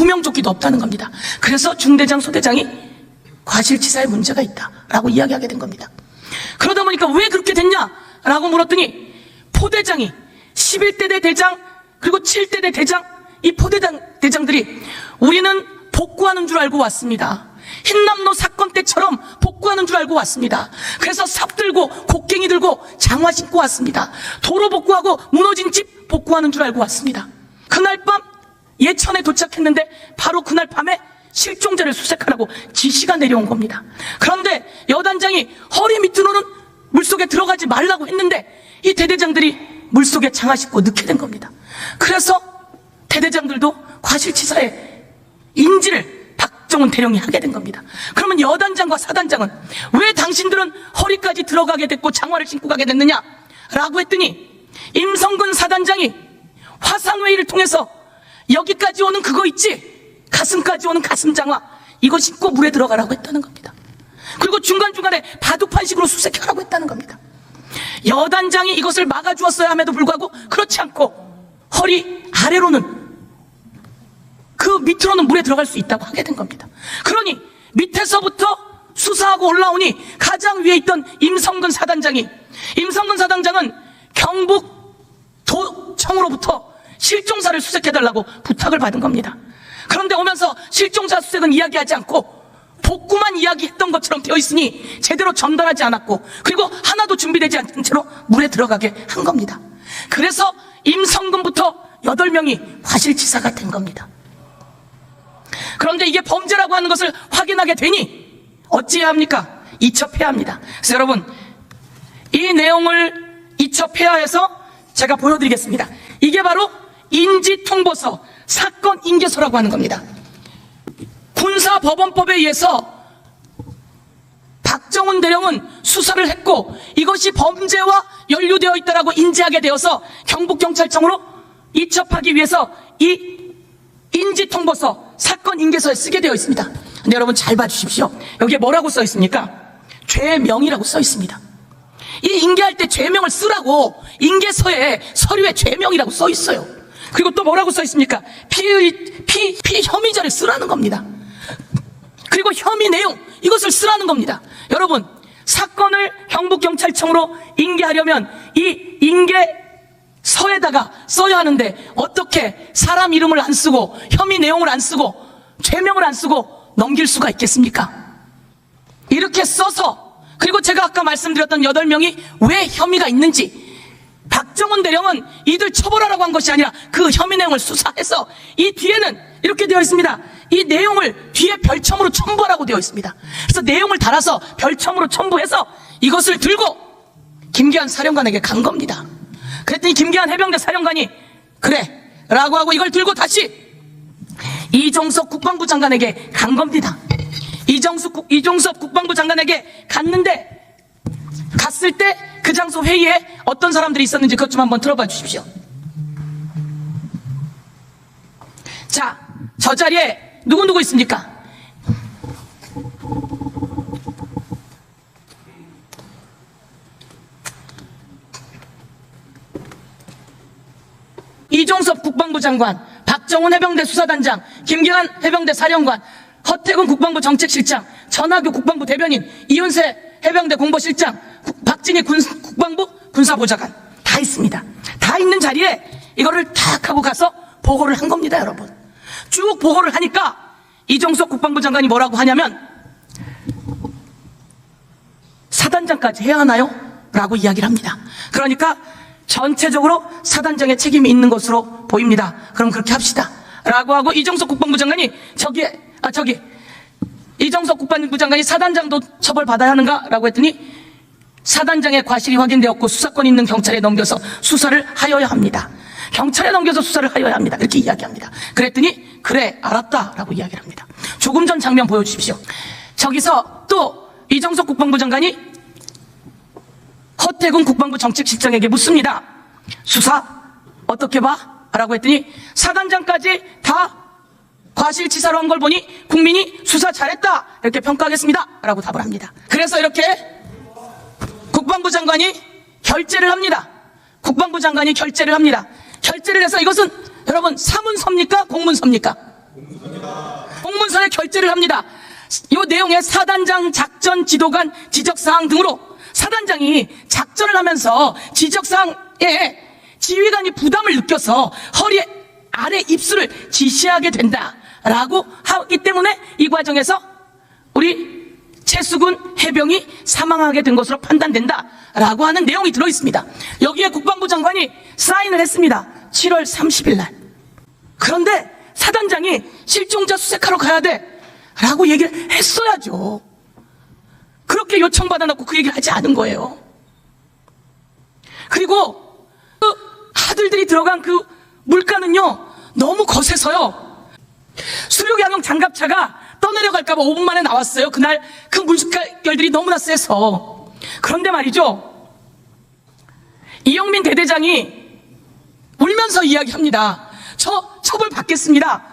구명조끼도 없다는 겁니다. 그래서 중대장, 소대장이 과실치사에 문제가 있다라고 이야기하게 된 겁니다. 그러다 보니까 왜 그렇게 됐냐라고 물었더니 포대장이 11대 대 대장 그리고 7대 대 대장 이 포대장 대장들이 우리는 복구하는 줄 알고 왔습니다. 흰남노 사건 때처럼 복구하는 줄 알고 왔습니다. 그래서 삽 들고 곡괭이 들고 장화 신고 왔습니다. 도로 복구하고 무너진 집 복구하는 줄 알고 왔습니다. 그날 밤 예천에 도착했는데 바로 그날 밤에 실종자를 수색하라고 지시가 내려온 겁니다. 그런데 여단장이 허리 밑으로는 물속에 들어가지 말라고 했는데 이 대대장들이 물속에 장화 신고 넣게 된 겁니다. 그래서 대대장들도 과실치사에 인지를 박정훈 대령이 하게 된 겁니다. 그러면 여단장과 사단장은 왜 당신들은 허리까지 들어가게 됐고 장화를 신고 가게 됐느냐? 라고 했더니 임성근 사단장이 화상회의를 통해서 여기까지 오는 그거 있지? 가슴까지 오는 가슴 장화 이거 신고 물에 들어가라고 했다는 겁니다. 그리고 중간중간에 바둑판식으로 수색하라고 했다는 겁니다. 여단장이 이것을 막아주었어야 함에도 불구하고 그렇지 않고 허리 아래로는 그 밑으로는 물에 들어갈 수 있다고 하게 된 겁니다. 그러니 밑에서부터 수사하고 올라오니 가장 위에 있던 임성근 사단장이 임성근 사단장은 경북 도청으로부터 실종사를 수색해달라고 부탁을 받은 겁니다. 그런데 오면서 실종사 수색은 이야기하지 않고 복구만 이야기했던 것처럼 되어 있으니 제대로 전달하지 않았고 그리고 하나도 준비되지 않은 채로 물에 들어가게 한 겁니다. 그래서 임성근부터 8명이 과실치사가 된 겁니다. 그런데 이게 범죄라고 하는 것을 확인하게 되니 어찌해야 합니까? 이첩해야 합니다. 그래서 여러분 이 내용을 이첩해야 해서 제가 보여드리겠습니다. 이게 바로 인지통보서 사건 인계서라고 하는 겁니다. 군사법원법에 의해서 박정훈 대령은 수사를 했고 이것이 범죄와 연루되어 있다라고 인지하게 되어서 경북경찰청으로 이첩하기 위해서 이 인지통보서 사건 인계서에 쓰게 되어 있습니다. 근데 여러분 잘 봐주십시오. 여기에 뭐라고 써 있습니까? 죄명이라고 써 있습니다. 이 인계할 때 죄명을 쓰라고 인계서에 서류에 죄명이라고 써 있어요. 그리고 또 뭐라고 써 있습니까? 피, 피, 피 혐의자를 쓰라는 겁니다. 그리고 혐의 내용 이것을 쓰라는 겁니다. 여러분 사건을 경북경찰청으로 인계하려면 이 인계 서에다가 써야 하는데 어떻게 사람 이름을 안 쓰고 혐의 내용을 안 쓰고 죄명을 안 쓰고 넘길 수가 있겠습니까? 이렇게 써서 그리고 제가 아까 말씀드렸던 8명이 왜 혐의가 있는지 박정훈 대령은 이들 처벌하라고 한 것이 아니라 그 혐의 내용을 수사해서 이 뒤에는 이렇게 되어 있습니다. 이 내용을 뒤에 별첨으로 첨부하라고 되어 있습니다. 그래서 내용을 달아서 별첨으로 첨부해서 이것을 들고 김기한 사령관에게 간 겁니다. 그랬더니 김기한 해병대 사령관이 그래 라고 하고 이걸 들고 다시 이종석 국방부 장관에게 간 겁니다. 이정숙, 국- 이종섭 국방부 장관에게 갔는데 갔을 때 그 장소 회의에 어떤 사람들이 있었는지 그것 좀 한번 들어봐 주십시오. 자, 저 자리에 누구누구 있습니까? 이종섭 국방부 장관, 박정훈 해병대 수사단장, 김기환 해병대 사령관, 허태근 국방부 정책실장, 전하교 국방부 대변인, 이윤세 해병대 공보실장, 국- 박진희 군, 국방부 군사보좌관 다 있습니다. 다 있는 자리에 이거를 탁 하고 가서 보고를 한 겁니다, 여러분. 쭉 보고를 하니까 이종석 국방부 장관이 뭐라고 하냐면 사단장까지 해야 하나요? 라고 이야기를 합니다. 그러니까 전체적으로 사단장의 책임이 있는 것으로 보입니다. 그럼 그렇게 합시다. 라고 하고 이정석 국방부 장관이 저기에, 아, 저기, 이정석 국방부 장관이 사단장도 처벌받아야 하는가? 라고 했더니 사단장의 과실이 확인되었고 수사권 있는 경찰에 넘겨서 수사를 하여야 합니다. 경찰에 넘겨서 수사를 하여야 합니다. 이렇게 이야기합니다. 그랬더니 그래 알았다 라고 이야기를 합니다. 조금 전 장면 보여주십시오. 저기서 또 이정석 국방부 장관이 허태근 국방부 정책실장에게 묻습니다. 수사 어떻게 봐? 라고 했더니 사단장까지 다 과실치사로 한 걸 보니 국민이 수사 잘했다 이렇게 평가하겠습니다. 라고 답을 합니다. 그래서 이렇게 국방부 장관이 결재를 합니다. 국방부 장관이 결재를 합니다. 결재를 해서 이것은 여러분 사문서입니까? 공문서입니까? 공문서에 결재를 합니다. 이 내용에 사단장 작전 지도관 지적사항 등으로 사단장이 작전을 하면서 지적사항에 지휘관이 부담을 느껴서 허리 아래 입술을 지시하게 된다라고 하기 때문에 이 과정에서 우리 최수군 해병이 사망하게 된 것으로 판단된다라고 하는 내용이 들어 있습니다. 여기에 국방부 장관이 사인을 했습니다. 7월 30일 날. 그런데 사단장이 실종자 수색하러 가야 돼. 라고 얘기를 했어야죠. 그렇게 요청받아놓고 그 얘기를 하지 않은 거예요. 그리고 그 아들들이 들어간 그 물가는요, 너무 거세서요. 수륙 양용 장갑차가 떠내려갈까봐 5분 만에 나왔어요. 그날 그 물결들이 너무나 세서. 그런데 말이죠. 이영민 대대장이 울면서 이야기합니다. 저 처벌 받겠습니다.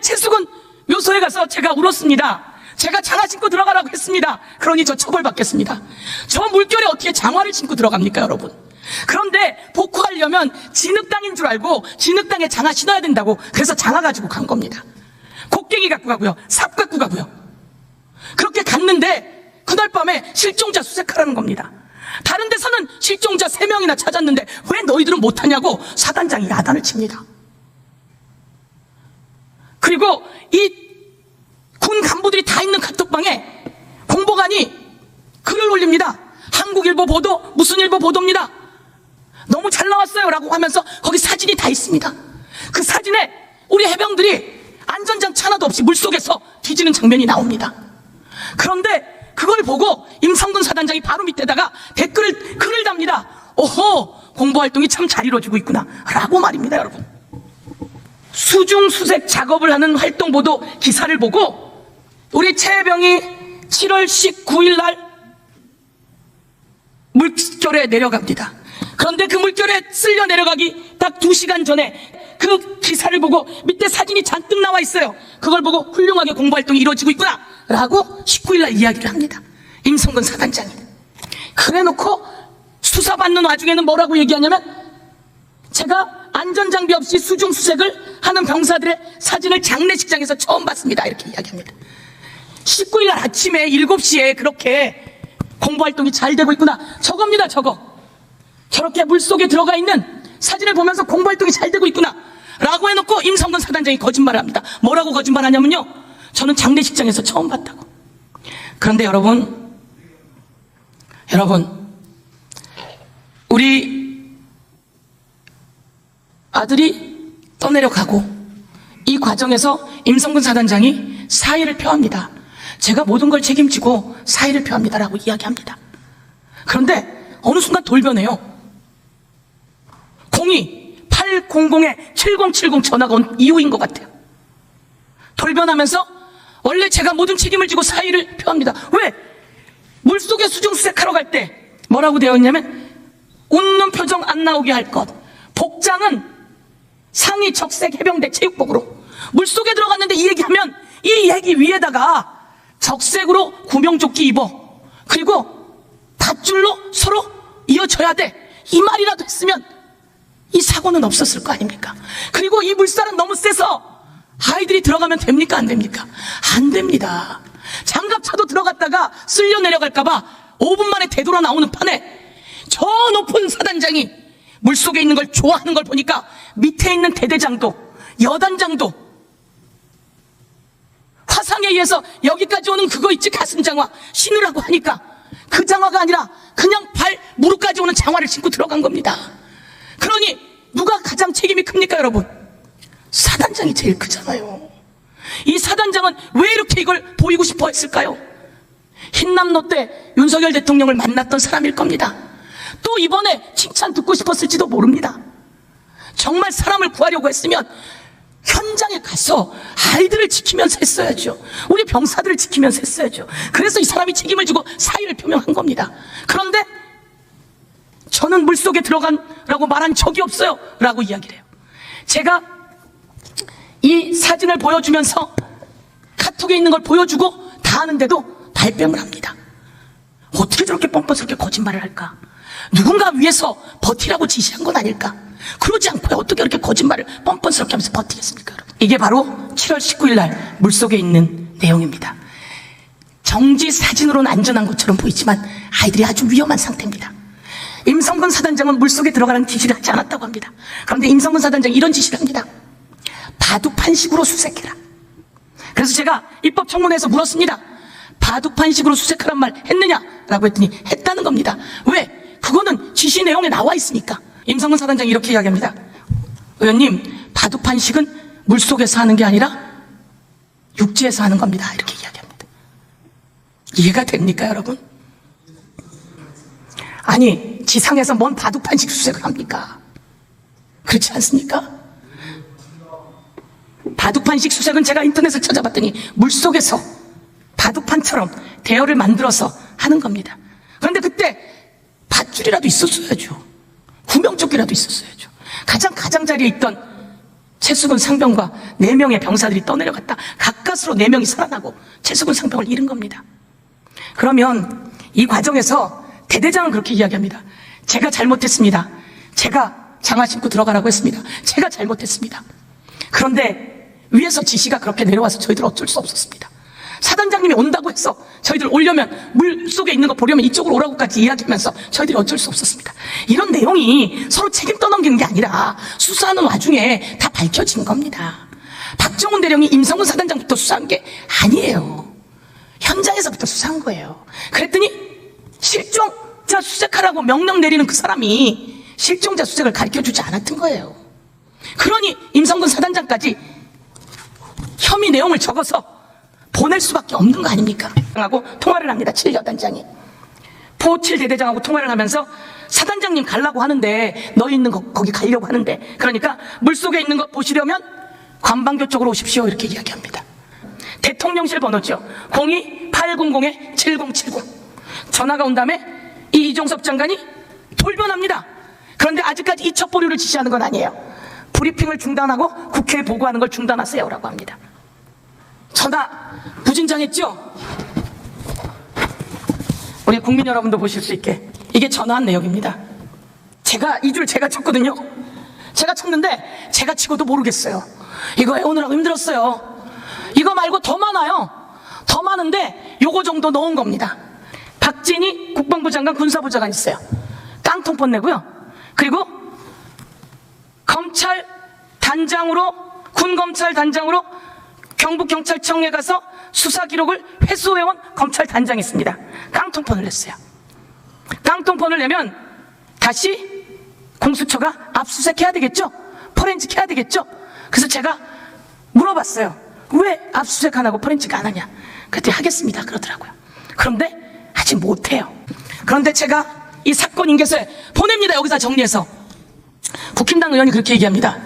채숙은 묘소에 가서 제가 울었습니다. 제가 장화 신고 들어가라고 했습니다. 그러니 저 처벌 받겠습니다. 저 물결에 어떻게 장화를 신고 들어갑니까, 여러분? 그런데 복구하려면 진흙땅인 줄 알고 진흙땅에 장화 신어야 된다고 그래서 장화 가지고 간 겁니다. 곡괭이 갖고 가고요. 삽 갖고 가고요. 그렇게 갔는데 그날 밤에 실종자 수색하라는 겁니다. 다른 데서는 실종자 3명이나 찾았는데 왜 너희들은 못하냐고 사단장이 야단을 칩니다. 그리고 이 군 간부들이 다 있는 카톡방에 공보관이 글을 올립니다. 한국일보 보도, 무슨 일보 보도입니다. 너무 잘 나왔어요. 라고 하면서 거기 사진이 다 있습니다. 그 사진에 우리 해병들이 안전장치 하나도 없이 물속에서 뒤지는 장면이 나옵니다. 그런데 그걸 보고 임성근 사단장이 바로 밑에다가 댓글을, 글을 답니다. 오호, 공보 활동이 참 잘 이루어지고 있구나. 라고 말입니다, 여러분. 수중 수색 작업을 하는 활동 보도 기사를 보고 우리 최병이 7월 19일 날 물결에 내려갑니다. 그런데 그 물결에 쓸려 내려가기 딱 2시간 전에 그 기사를 보고 밑에 사진이 잔뜩 나와 있어요. 그걸 보고 훌륭하게 공부 활동이 이루어지고 있구나. 라고 19일 날 이야기를 합니다. 임성근 사단장이. 그래 놓고 수사받는 와중에는 뭐라고 얘기하냐면 제가 안전장비 없이 수중 수색을 하는 병사들의 사진을 장례식장에서 처음 봤습니다. 이렇게 이야기합니다. 19일 날 아침에 7시에 그렇게 공부활동이 잘 되고 있구나. 저겁니다, 저거. 저렇게 물속에 들어가 있는 사진을 보면서 공부 활동이 잘 되고 있구나. 라고 해놓고 임성근 사단장이 거짓말을 합니다. 뭐라고 거짓말 하냐면요. 저는 장례식장에서 처음 봤다고. 그런데 여러분, 여러분, 우리 아들이 떠내려가고 이 과정에서 임성근 사단장이 사의를 표합니다. 제가 모든 걸 책임지고 사의를 표합니다라고 이야기합니다. 그런데 어느 순간 돌변해요. 02 800에 7070 전화가 온 이후인 것 같아요. 돌변하면서 원래 제가 모든 책임을 지고 사의를 표합니다. 왜? 물속에 수중 수색하러 갈 때 뭐라고 되어 있냐면 웃는 표정 안 나오게 할 것. 복장은 상의 적색 해병대 체육복으로 물속에 들어갔는데 이 얘기하면 이 얘기 위에다가 적색으로 구명조끼 입어 그리고 밧줄로 서로 이어져야 돼 이 말이라도 했으면 이 사고는 없었을 거 아닙니까? 그리고 이 물살은 너무 세서 아이들이 들어가면 됩니까? 안 됩니까? 안 됩니다. 장갑차도 들어갔다가 쓸려 내려갈까봐 5분 만에 되돌아 나오는 판에 저 높은 사단장이 물속에 있는 걸 좋아하는 걸 보니까 밑에 있는 대대장도 여단장도 화상에 의해서 여기까지 오는 그거 있지? 가슴 장화. 신으라고 하니까 그 장화가 아니라 그냥 발 무릎까지 오는 장화를 신고 들어간 겁니다. 누가 가장 책임이 큽니까 여러분? 사단장이 제일 크잖아요. 이 사단장은 왜 이렇게 이걸 보이고 싶어 했을까요? 흰남노 때 윤석열 대통령을 만났던 사람일 겁니다. 또 이번에 칭찬 듣고 싶었을지도 모릅니다. 정말 사람을 구하려고 했으면 현장에 가서 아이들을 지키면서 했어야죠. 우리 병사들을 지키면서 했어야죠. 그래서 이 사람이 책임을 지고 사의를 표명한 겁니다. 그런데 저는 물 속에 들어간라고 말한 적이 없어요. 라고 이야기를 해요. 제가 이 사진을 보여주면서 카톡에 있는 걸 보여주고 다 하는데도 발뺌을 합니다. 어떻게 저렇게 뻔뻔스럽게 거짓말을 할까? 누군가 위에서 버티라고 지시한 건 아닐까? 그러지 않고 어떻게 이렇게 거짓말을 뻔뻔스럽게 하면서 버티겠습니까? 여러분? 이게 바로 7월 19일 날 물속에 있는 내용입니다. 정지 사진으로는 안전한 것처럼 보이지만 아이들이 아주 위험한 상태입니다. 임성근 사단장은 물속에 들어가는 지시를 하지 않았다고 합니다. 그런데 임성근 사단장이 이런 지시를 합니다. 바둑판식으로 수색해라. 그래서 제가 입법청문회에서 물었습니다. 바둑판식으로 수색하란 말 했느냐? 라고 했더니 했다는 겁니다. 왜? 그거는 지시 내용에 나와 있으니까. 임성근 사단장이 이렇게 이야기합니다. 의원님, 바둑판식은 물속에서 하는 게 아니라 육지에서 하는 겁니다. 이렇게 이야기합니다. 이해가 됩니까, 여러분? 아니, 지상에서 뭔 바둑판식 수색을 합니까? 그렇지 않습니까? 바둑판식 수색은 제가 인터넷을 찾아봤더니 물속에서 바둑판처럼 대열을 만들어서 하는 겁니다. 그런데 그때 밧줄이라도 있었어야죠. 구명조끼라도 있었어야죠. 가장 가장자리에 있던 최수근 상병과 네 명의 병사들이 떠내려갔다. 가까스로 네 명이 살아나고 최수근 상병을 잃은 겁니다. 그러면 이 과정에서 대대장은 그렇게 이야기합니다. 제가 잘못했습니다. 제가 장화 신고 들어가라고 했습니다. 제가 잘못했습니다. 그런데 위에서 지시가 그렇게 내려와서 저희들 어쩔 수 없었습니다. 사단장님이 온다고 해서 저희들 오려면 물 속에 있는 거 보려면 이쪽으로 오라고까지 이야기하면서 저희들이 어쩔 수 없었습니다. 이런 내용이 서로 책임 떠넘기는 게 아니라 수사하는 와중에 다 밝혀진 겁니다. 박정훈 대령이 임성근 사단장부터 수사한 게 아니에요. 현장에서부터 수사한 거예요. 그랬더니 실종 자 수색하라고 명령 내리는 그 사람이 실종자 수색을 가르쳐 주지 않았던 거예요. 그러니 임성근 사단장까지 혐의 내용을 적어서 보낼 수밖에 없는 거 아닙니까? 하고 통화를 합니다. 7여단장이. 포7 대대장하고 통화를 하면서 사단장님 가려고 하는데 너 있는 거 거기 가려고 하는데 그러니까 물속에 있는 거 보시려면 관방교 쪽으로 오십시오 이렇게 이야기합니다. 대통령실 번호죠. 02-800-7070 전화가 온 다음에 이 이종섭 장관이 돌변합니다. 그런데 아직까지 이 첩보류를 지시하는 건 아니에요. 브리핑을 중단하고 국회에 보고하는 걸 중단하세요 라고 합니다. 전화 부진장했죠? 우리 국민 여러분도 보실 수 있게 이게 전화한 내역입니다. 제가 이 줄 제가 쳤거든요. 제가 쳤는데 제가 치고도 모르겠어요. 이거 외우느라고 힘들었어요. 이거 말고 더 많아요. 더 많은데 요거 정도 넣은 겁니다. 박진희 국방부 장관 군사부 장관 있어요. 깡통폰 내고요. 그리고 검찰 단장으로 군검찰 단장으로 경북경찰청에 가서 수사 기록을 회수해온 검찰 단장이 있습니다. 깡통폰을 냈어요. 깡통폰을 내면 다시 공수처가 압수수색해야 되겠죠? 포렌식 해야 되겠죠? 그래서 제가 물어봤어요. 왜 압수수색 안 하고 포렌식 안 하냐? 그랬더니 하겠습니다. 그러더라고요. 그런데 하지 못해요. 그런데 제가 이 사건 인계서에 보냅니다. 여기다 정리해서. 국힘당 의원이 그렇게 얘기합니다.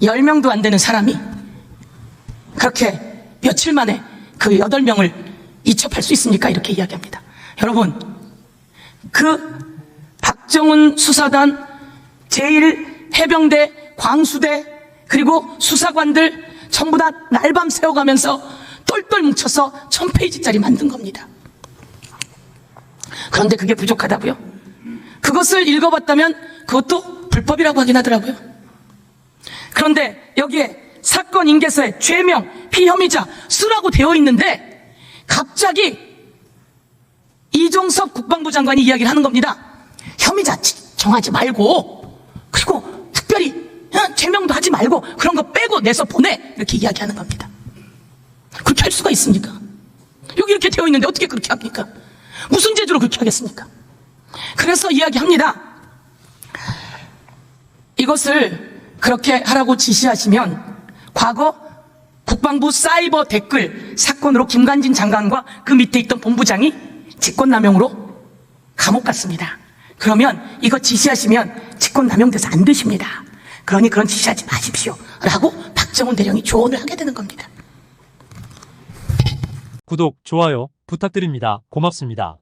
10명도 안 되는 사람이 그렇게 며칠 만에 그 8명을 이첩할 수 있습니까? 이렇게 이야기합니다. 여러분, 그 박정훈 수사단 제1해병대 광수대 그리고 수사관들 전부 다 날밤 새워가면서 똘똘 뭉쳐서 1000페이지짜리 만든 겁니다. 그런데 그게 부족하다고요? 그것을 읽어봤다면 그것도 불법이라고 하긴 하더라고요. 그런데 여기에 사건 인계서에 죄명, 피혐의자 쓰라고 되어 있는데 갑자기 이종섭 국방부 장관이 이야기를 하는 겁니다. 혐의자 정하지 말고 그리고 특별히 어, 죄명도 하지 말고 그런 거 빼고 내서 보내 이렇게 이야기하는 겁니다. 그렇게 할 수가 있습니까? 여기 이렇게 되어 있는데 어떻게 그렇게 합니까? 무슨 제주로 그렇게 하겠습니까? 그래서 이야기합니다. 이것을 그렇게 하라고 지시하시면 과거 국방부 사이버 댓글 사건으로 김관진 장관과 그 밑에 있던 본부장이 직권남용으로 감옥 갔습니다. 그러면 이거 지시하시면 직권남용돼서 안 되십니다. 그러니 그런 지시하지 마십시오. 라고 박정훈 대령이 조언을 하게 되는 겁니다. 구독, 좋아요 부탁드립니다. 고맙습니다.